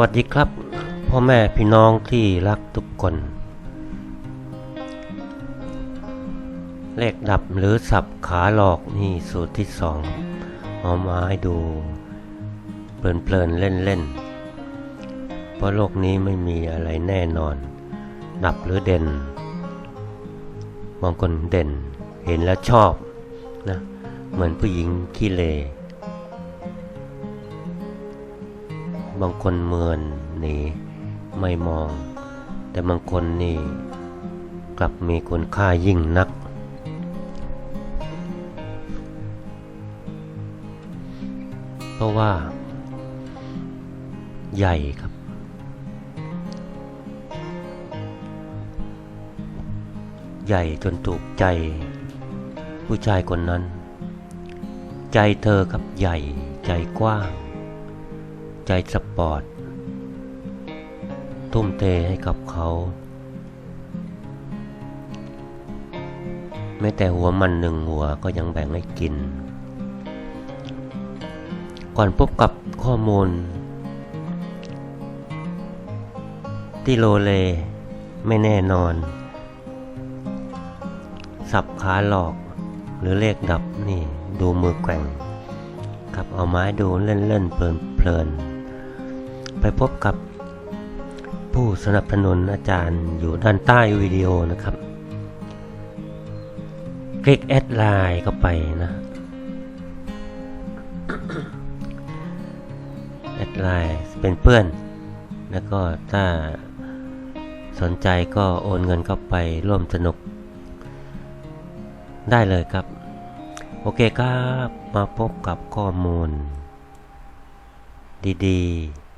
วัสดีครับ พ่อแม่พี่น้องที่รักทุกคน เลขดับหรือสับขาหลอกนี่สูตรที่สองเอามาให้ดู เพลินๆเล่นๆ เพราะโลกนี้ไม่มีอะไรแน่นอน ดับหรือเด่นบางคนเด่นเห็นแล้วชอบนะเหมือนผู้หญิงขี้เล บางคนเมินหนีไม่มอง แต่บางคนนี่กลับมีคุณค่ายิ่งนัก เพราะว่า ใหญ่ครับ ใหญ่จนถูกใจ ผู้ชายคนนั้น ใจเธอครับใหญ่ใจกว้าง ใจสปอร์ต ทุ่มเทให้กับเขาแม้แต่หัวมันหนึ่งหัวก็ยังแบ่งให้กิน ก่อนพบกับข้อมูล ที่โลเล ไม่แน่นอน สับขาหลอกหรือเลขดับนี่ดูมือแกว่งครับเอาไม้ดูเล่นๆเพลินๆ ไปพบกับผู้สนับสนุนอาจารย์อยู่ด้านใต้วิดีโอนะครับ คลิกแอดไลน์เข้าไปนะแอดไลน์เป็นเพื่อน แล้วก็ถ้าสนใจก็โอนเงินเข้าไปร่วมสนุก ได้เลยครับ โอเคครับ มาพบกับข้อมูล ดี ๆ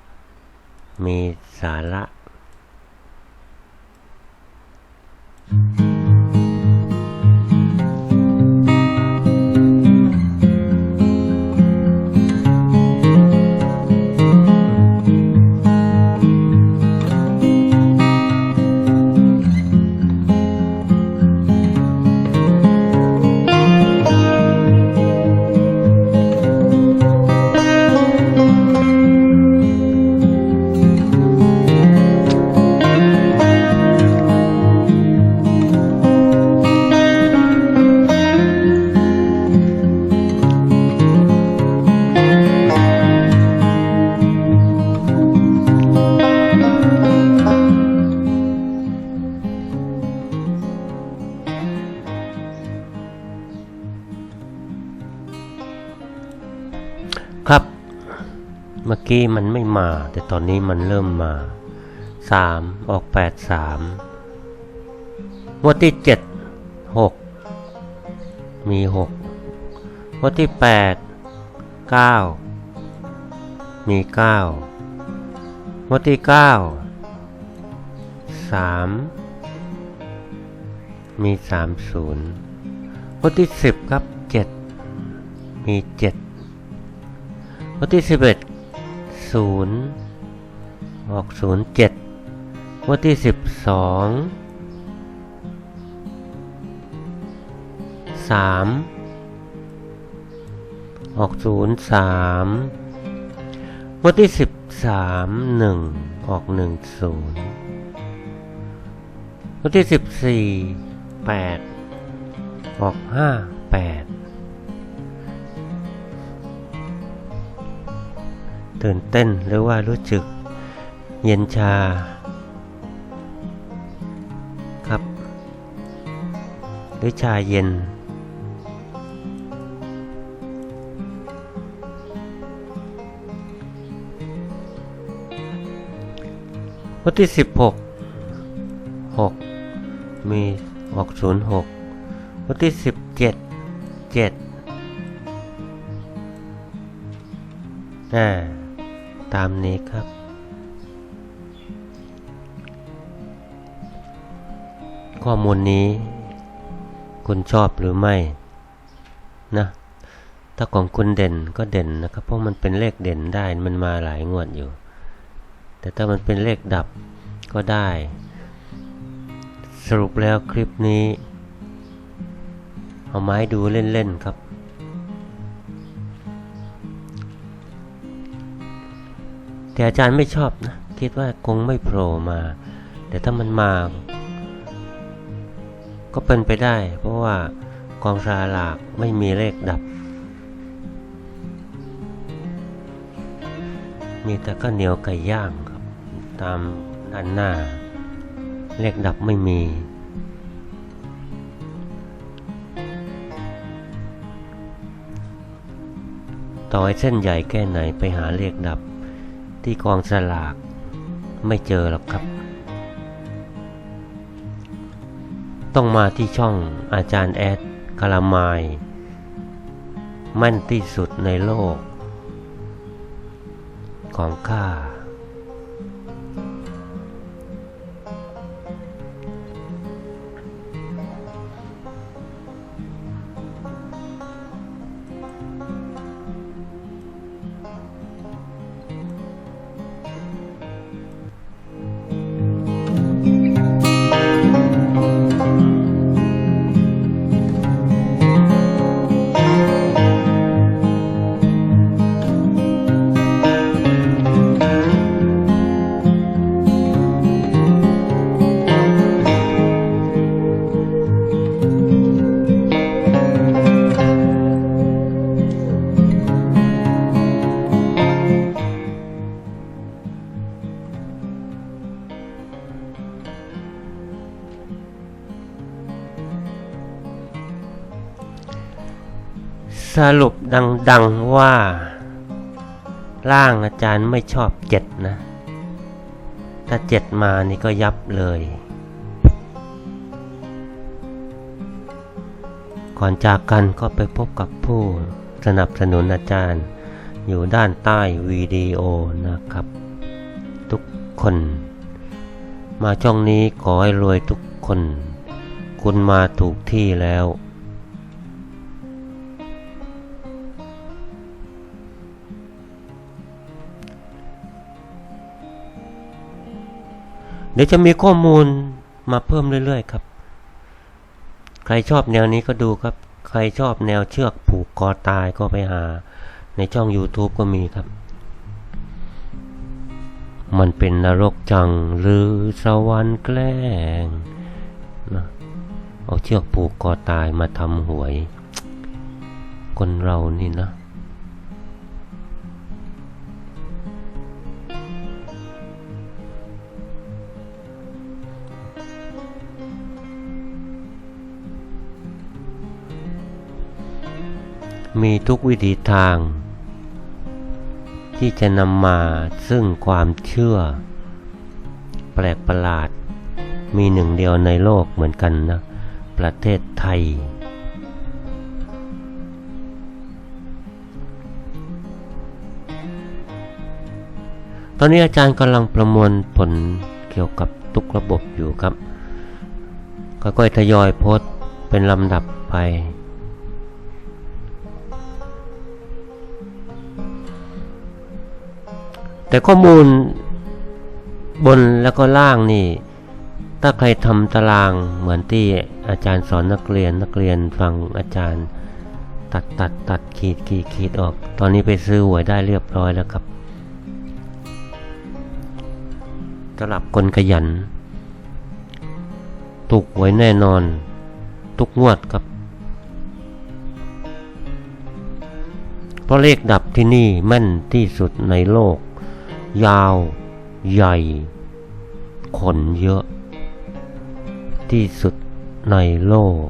มีสาระครั เมื่อกี้มันไม่มา แต่ตอนนี้มันเริ่มมาสามออกแปดสามงวดที่เจ็ดหกมีหกงวดที่แปดเก้ามีเก้างวดที่เก้าสามมีสามศูนย์งวดที่สิบครับเจ็ดมีเจ็ดที่สิบเอ็ด ศูนย์ออกศูนย์เจ็ดวันที่สิบสองสามออกศูนย์สามวันที่สิบสามหนึ่งออกหนึ่งศูนย์วันที่สิบสี่แปดออกห้าแปด ตื่นเต้นหรือว่ารู้สึกเย็นชาครับ หรือชาเย็น วันที่สิบหกหกมีออกศูนย์หกวันที่สิบเจ็ดเจ็ดอ่า ตามนี้ครับ ข้อมูลนี้ คุณชอบหรือไม่นะ ถ้าของคุณเด่นก็เด่นนะครับ เพราะมันเป็นเลขเด่นได้มันมาหลายงวดอยู่ แต่ถ้ามันเป็นเลขดับก็ได้ สรุปแล้วคลิปนี้ เอาไม้ดูเล่น ๆ ครับ แต่อาจารย์ไม่ชอบนะคิดว่าคงไม่โผล่มา แต่ถ้ามันมา ก็เป็นไปได้ เพราะว่ากองสลากไม่มีเลขดับ มีแต่ก็เหนียวไก่ย่างครับ ตามด้านหน้า เลขดับไม่มีต่อให้เส้นใหญ่แค่ไหนไปหาเลขดับ ที่กองสลากไม่เจอหรอกครับ ต้องมาที่ช่องอาจารย์แอดคาราไมายแมั่นที่สุดในโลก ของข้า สรุปดังๆว่า ร่างอาจารย์ไม่ชอบเจ็ดนะ ถ้าเจ็ดมานี่ก็ยับเลย ก่อนจากกันก็ไปพบกับผู้สนับสนุนอาจารย์อยู่ด้านใต้วิดีโอนะครับ ทุกคน มาช่องนี้ขอให้รวยทุกคน คุณมาถูกที่แล้ว เดี๋ยวจะมีข้อมูลมาเพิ่มเรื่อยๆ ครับ ใครชอบแนวนี้ก็ดูครับ ใครชอบแนวเชือกผูกคอตายก็ไปหา ในช่อง YouTube ก็มีครับ มันเป็นนรกจังหรือสวรรค์แกล้งนะเอาเชือกผูกคอตายมาทำหวย คนเรานี่นะ มีทุกวิถีทาง ที่จะนำมาซึ่งความเชื่อ แปลกประหลาด มีหนึ่งเดียวในโลกเหมือนกันนะ ประเทศไทย ตอนนี้อาจารย์กำลังประมวลผลเกี่ยวกับทุกระบบอยู่ครับค่อยๆทยอยโพสเป็นลำดับไป แต่ข้อมูลบนแล้วก็ล่างนี่ ถ้าใครทำตารางเหมือนที่อาจารย์สอนนักเรียนนักเรียนฟังอาจารย์ ตัดตัดตัดขีดขีดขีดออก ตอนนี้ไปซื้อหวยได้เรียบร้อยแล้วครับสำหรับคนขยัน ถูกหวยแน่นอน ทุกงวดครับ เพราะเลขดับที่นี่แม่นที่สุดในโลก ยาว ใหญ่ ขนเยอะ ที่สุดในโลก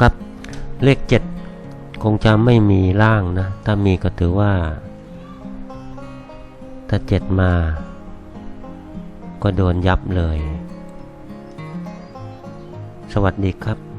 ครับเลขเจ็ดคงจะไม่มีร่างนะ ถ้ามีก็ถือว่า ถ้าเจ็ดมา ก็โดนยับเลย สวัสดีครับ